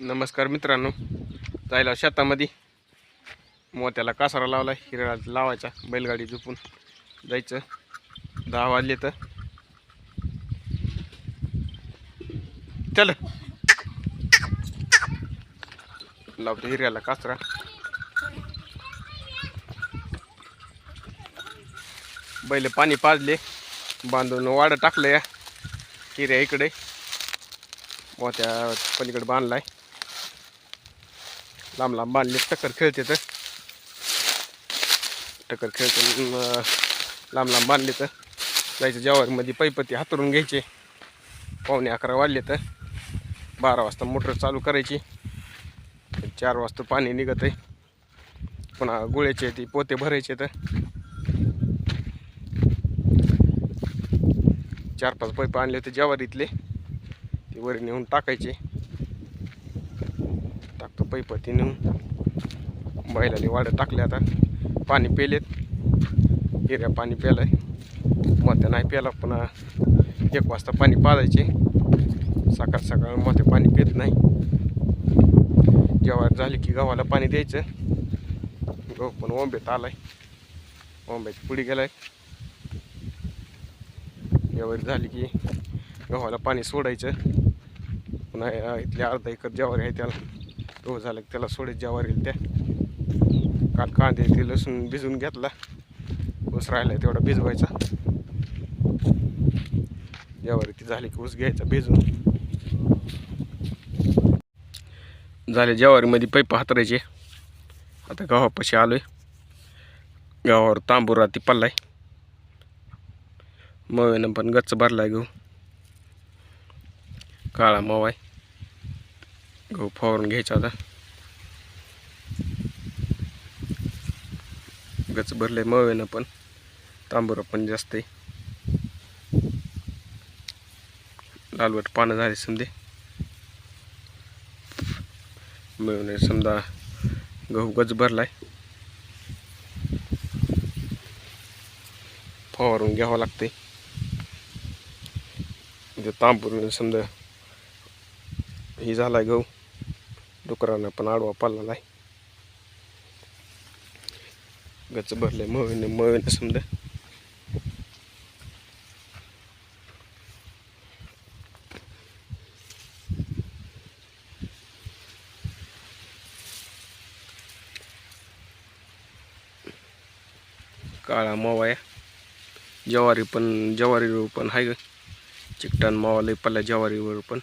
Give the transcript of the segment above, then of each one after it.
नमस्कार मित्रांनो. जायला शेतामध्ये. मोत्याला कासारा लावला हिरा लावायचा बैलगाडी झोपून जायचं. दहा वाजले तर. चल. लावतो हिऱ्याला कासरा. बैल पाणी पाजले बांधून वाडं टाकलं या हिऱ्या इकडे. मोत्या पलीकडे बांधलाय. लांब लांब बांधले. टक्कर खेळते तर. टक्कर खेळते लांब लांब बांधले तर. जायचं जेवारीमध्ये पैपती हातरून घ्यायचे. पावणे अकरा वाजले तर. बारा वाजता मोटर चालू करायची. चार वाजता पाणी निघत आहे. पुन्हा गुळ्याचे ते पोते भरायचे तर. चार पाच पैप आणले होते ज्वारीतले. ते वर नेऊन टाकायचे. तो पैपती नेऊन बैलाने वाड्या टाकले आता. पाणी पेलेत. हिऱ्या पाणी प्यालाय. मोत्या नाही प्याला पुन्हा एक वाजता पाणी पाजायचे. सकाळ सकाळ मोत्या पाणी पित नाही. जेव्हा झाली की गव्हाला पाणी द्यायचं. गहू पण ओंब्यात आलाय. ओंब्याची पुढे गेलाय. ज्वारी झाली की गव्हाला पाणी सोडायचं. पुन्हा या इथले अर्धा एकर जेवारी आहे त्याला. हो, गहू झाला की त्याला सोडे ज्वारी त्या. काल कांदे ते लसूण भिजवून घेतला. ऊस राहिला तेवढा भिजवायचा. ज्वारी ती झाली की ऊस घ्यायचा भिजून. झाले ज्वारीमध्ये पैप हातरायचे. आता गव्हापाशी आलोय. गावावर तांबूर ती पल्लाय. मव्यानं पण गच्च भरलाय गहू. काळा मवाय. आहे गहू फवारून घ्यायचा आता. गच भरले मवेनं पण. तांबूर पण जास्त आहे. लालवट पानं झाले समजे मिळून समजा गहू गच भरलाय. फवारून घ्यावं लागते तांबूर समजा ही झालाय गहू. डुकरांना पण आडवा पाला आहे गच भरले मवीने मवीने समजा. काळा मावा आहे ज्वारी पण ज्वारीवर पण आहे ग. चिकटान मावा लय पडला ज्वारीवर पण.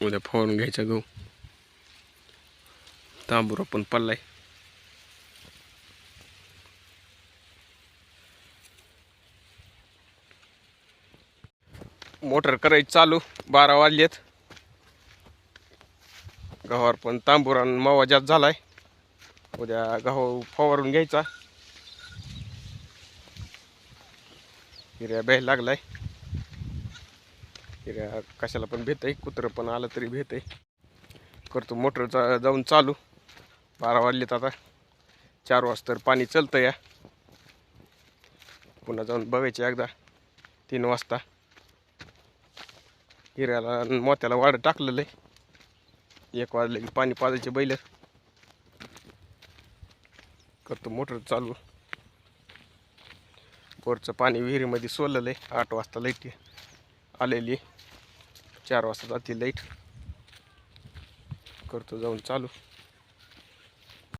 उद्या फवारून घ्यायचा गहू. तांबूर पण पडलाय. मोटर करायची चालू बारा वाजलेत. गव्हावर पण तांबूरान मावा जास्त झालाय. उद्या गहू फवारून घ्यायचा. हिऱ्या बेह लागलाय. हिऱ्या कशाला पण भेट आहे कुत्रं पण आलं तरी भेट आहे करतो मोटरचा जाऊन चालू. बारा वाजलेत आता. चार वाजता पाणी चलतं या. पुन्हा जाऊन बघायचे एकदा. तीन वाजता. हिऱ्याला मोत्याला वाढ टाकलेलं आहे एक वाजले की पाणी पाजायचे बैल. करतो मोटर चालू. बोरचं पाणी विहिरीमध्ये सोललं आहे आठ वाजता लाइट आलेली चार वाजता जाते लाइट करतो जाऊन चालू.